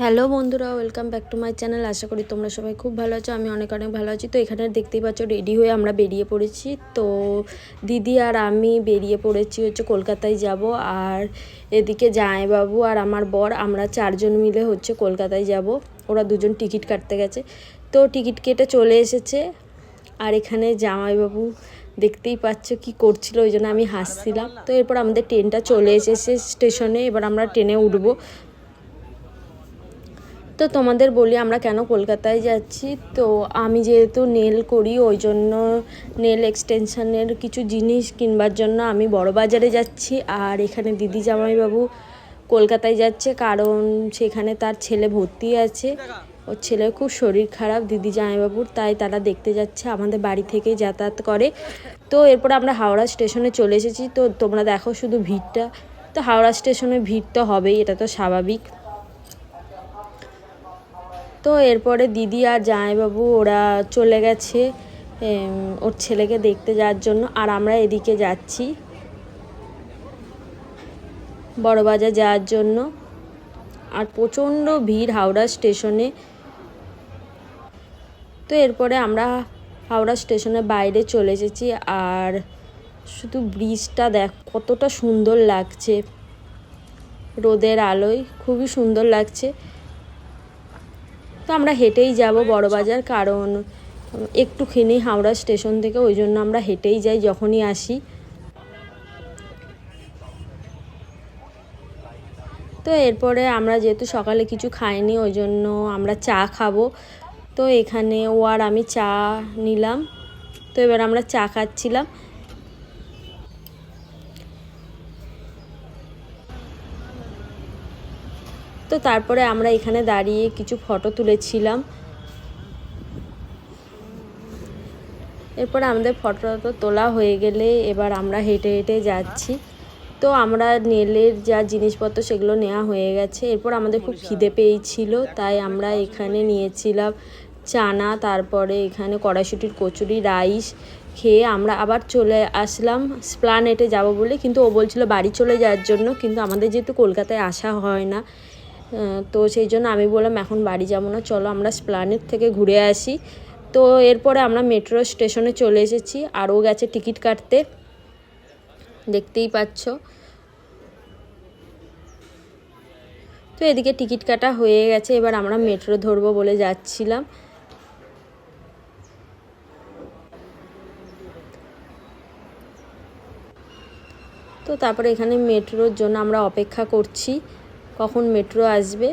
Hello বন্ধুরা, welcome back to my channel. আশা করি তোমরা সবাই খুব ভালো আছো, আমি অনেক অনেক ভালো আছি। তো এখানে দেখতেই পাচ্ছ, রেডি হয়ে আমরা বেরিয়ে পড়েছি। তো দিদি আর আমি বেরিয়ে পড়েছি হচ্ছে কলকাতায় যাব, আর এদিকে জামাইবাবু আর আমার বর, আমরা চারজন মিলে হচ্ছে কলকাতায় যাব। ওরা দুজন টিকিট কাটতে গেছে। তো টিকিট কেটে চলে এসেছে, আর এখানে জামাইবাবু দেখতেই পাচ্ছ কি করছিল, ওই জন্য আমি হাসছিলাম। তো এরপর আমাদের ট্রেনটা চলে এসেছে স্টেশনে, এবার আমরা ট্রেনে উঠবো। তো তোমাদের বলি আমরা কেন কলকাতায় যাচ্ছি। তো আমি যেহেতু নেল করি, ওই জন্য নেল এক্সটেনশনের কিছু জিনিস কিনবার জন্য আমি বড় বাজারে যাচ্ছি। আর এখানে দিদি জামাইবাবু কলকাতায় যাচ্ছে, কারণ সেখানে তার ছেলে ভর্তি আছে। ওর ছেলের খুব শরীর খারাপ, দিদি জামাইবাবুর, তাই তারা দেখতে যাচ্ছে, আমাদের বাড়ি থেকে যাতায়াত করে। তো এরপর আমরা হাওড়া স্টেশনে চলে এসেছি। তো তোমরা দেখো শুধু ভিড়টা। তো হাওড়া স্টেশনে ভিড় তো হবেই, এটা তো স্বাভাবিক। তো এরপরে দিদি আর জামাইবাবু ওরা চলে গেছে ওর ছেলেকে দেখতে যাওয়ার জন্য। আর আমরা এদিকে যাচ্ছি বড়বাজার যাওয়ার জন্য। আর প্রচণ্ড ভিড় হাওড়া স্টেশনে। তো এরপরে আমরা হাওড়া স্টেশনের বাইরে চলে এসেছি। আর শুধু ব্রিজটা দেখ, কতটা সুন্দর লাগছে। রোদের আলোয় খুবই সুন্দর লাগছে। তো আমরা হেঁটেই যাব বড়বাজার, কারণ একটুখানি হাওড়া স্টেশন থেকে ওই জন্য আমরা হেঁটেই যাই যখনই আসি। তো এরপরে আমরা যেহেতু সকালে কিছু খাইনি, ওই জন্য আমরা চা খাব। তো এখানে ও আর আমি চা নিলাম। তো এবার আমরা চা খাচ্ছিলাম। তো তারপরে আমরা এখানে দাঁড়িয়ে কিছু ফটো তুলেছিলাম। এরপর আমাদের ফটো তো তোলা হয়ে গেলে এবার আমরা হেঁটে হেঁটে যাচ্ছি। তো আমরা নেলের যা জিনিসপত্র সেগুলো নেওয়া হয়ে গেছে। এরপর আমাদের খুব খিদে পেয়েছিল, তাই আমরা এখানে নিয়েছিলাম চানা, তারপরে এখানে কড়াইশুটির কচুরি, রাইস খেয়ে আমরা আবার চলে আসলাম স্প্লানেটে যাব বলে। কিন্তু ও বলছিল বাড়ি চলে যাওয়ার জন্য, কিন্তু আমাদের যেহেতু কলকাতায় আসা হয় না তো সেই জন্য আমি বললাম, এখন বাড়ি যাব না, চলো আমরা স্প্লানেট থেকে ঘুরে আসি। তো এরপরে আমরা মেট্রো স্টেশনে চলে এসেছি আরও গেছে টিকিট কাটতে। দেখতেই পাচ্ছ। তো এদিকে টিকিট কাটা হয়ে গেছে, এবার আমরা মেট্রো ধরবো বলে যাচ্ছিলাম। তো তারপরে এখানে মেট্রোর জন্য আমরা অপেক্ষা করছি। কখন মেট্রো আসবে?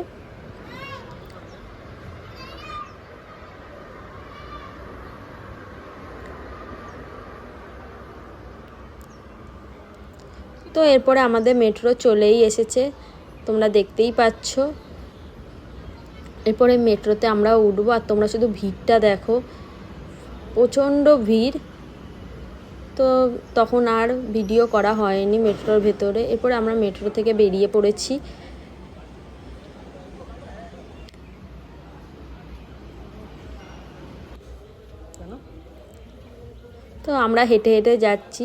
তো এরপরে আমাদের মেট্রো চলেই এসেছে, তোমরা দেখতেই পাচ্ছ। এরপরে মেট্রোতে আমরা উঠবো, আর তোমরা শুধু ভিড়টা দেখো। প্রচণ্ড ভিড়। তো তখন আর ভিডিও করা হয়নি মেট্রোর ভেতরে। এরপরে আমরা মেট্রো থেকে বেরিয়ে পড়েছি। তো আমরা হেঁটে হেঁটে যাচ্ছি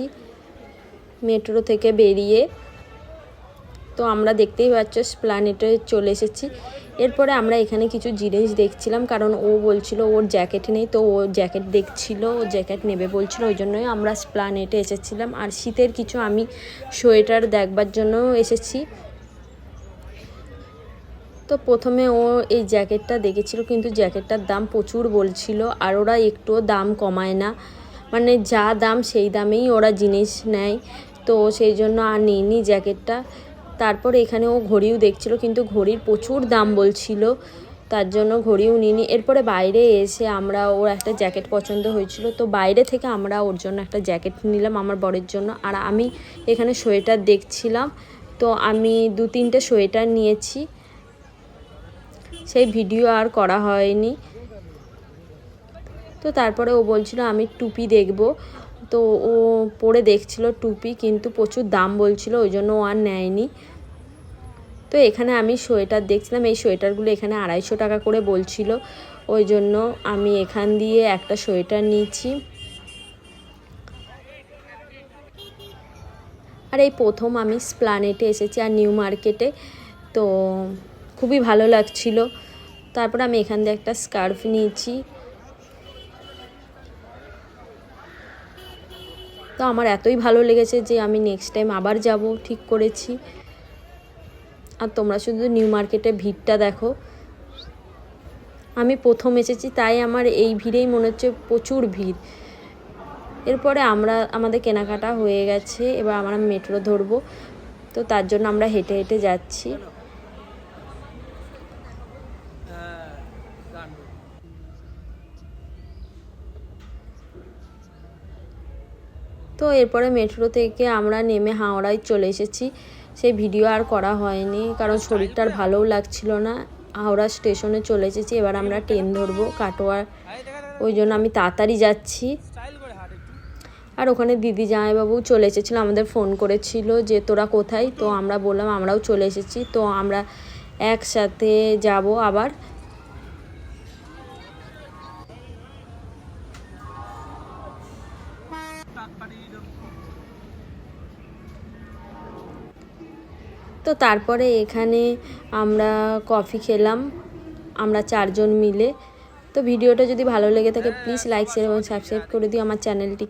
মেট্রো থেকে বেরিয়ে। তো আমরা দেখতেই পাচ্ছ, প্ল্যানেটে চলে এসেছি। এরপরে আমরা এখানে কিছু জিনিস দেখছিলাম, কারণ ও বলছিল ওর জ্যাকেট নেই, তো ও জ্যাকেট দেখছিল, ও জ্যাকেট নেবে বলছিল, ওই জন্যই আমরা প্ল্যানেটে এসেছিলাম। আর শীতের কিছু আমি সোয়েটার দেখবার জন্য এসেছি। তো প্রথমে ও এই জ্যাকেটটা দেখেছিল, কিন্তু জ্যাকেটটার দাম প্রচুর বলছিল, আর ওরা একটুও দাম কমায় না। মানে যা দাম সেই দামেই ওরা জিনিস নেয়। তো সেই জন্য আর নিইনি জ্যাকেটটা। তারপর এখানে ও ঘড়িও দেখছিল, কিন্তু ঘড়ির প্রচুর দাম বলছিল। তার জন্য ঘড়িও নিইনি। এরপরে বাইরে এসে আমরা ওর একটা জ্যাকেট পছন্দ হয়েছিল। তো বাইরে থেকে আমরা ওর জন্য একটা জ্যাকেট নিলাম আমার বরের জন্য। আর আমি এখানে সোয়েটার দেখছিলাম। তো আমি দু তিনটে সোয়েটার নিয়েছি। সেই ভিডিও আর করা হয়নি। তো তারপরে ও বলছিল, আমি টুপি দেখব। তো ও পরে দেখছিল টুপি, কিন্তু প্রচুর দাম বলছিল, ওই জন্য ও আর নেয়নি। তো এখানে আমি সোয়েটার দেখছিলাম, এই সোয়েটারগুলো এখানে আড়াইশো টাকা করে বলছিল, ওই জন্য আমি এখান দিয়ে একটা সোয়েটার নিয়েছি আর এই প্রথম আমি স্প্লানেটে এসেছি, আর নিউ মার্কেটে তো খুবই ভালো লাগছিল। তারপর আমি এখান দিয়ে একটা স্কার্ফ নিয়েছি। তো আমার এতই ভালো লেগেছে যে আমি নেক্সট টাইম আবার যাব, ঠিক করেছি। আর তোমরা শুধু নিউ মার্কেটে ভিড়টা দেখো। আমি প্রথম এসেছি, তাই আমার এই ভিড়েই মনে হচ্ছে প্রচুর ভিড়। এরপরে আমরা, আমাদের কেনাকাটা হয়ে গেছে, এবার আমরা মেট্রো ধরবো। তো তার জন্য আমরা হেঁটে হেঁটে যাচ্ছি। তো এরপরে মেট্রো থেকে আমরা নেমে হাওড়ায় চলে এসেছি। সেই ভিডিও আর করা হয়নি কারণ শরীরটা আর ভালোও লাগছিল না। হাওড়া স্টেশনে চলে এসেছি এবার আমরা ট্রেন ধরবো কাটোয়ার ওই জন্য আমি তাড়াতাড়ি যাচ্ছি। আর ওখানে দিদি জামাইবাবু চলে এসেছিল আমাদের ফোন করেছিল যে তোরা কোথায়? তো আমরা বললাম আমরাও চলে এসেছি। তো আমরা একসাথে যাব আবার। তো তারপরে এখানে আমরা কফি খেলাম, আমরা চারজন মিলে। তো ভিডিওটা যদি ভালো লেগে থাকে প্লিজ লাইক শেয়ার এবং সাবস্ক্রাইব করে দিও। আমার চ্যানেলটি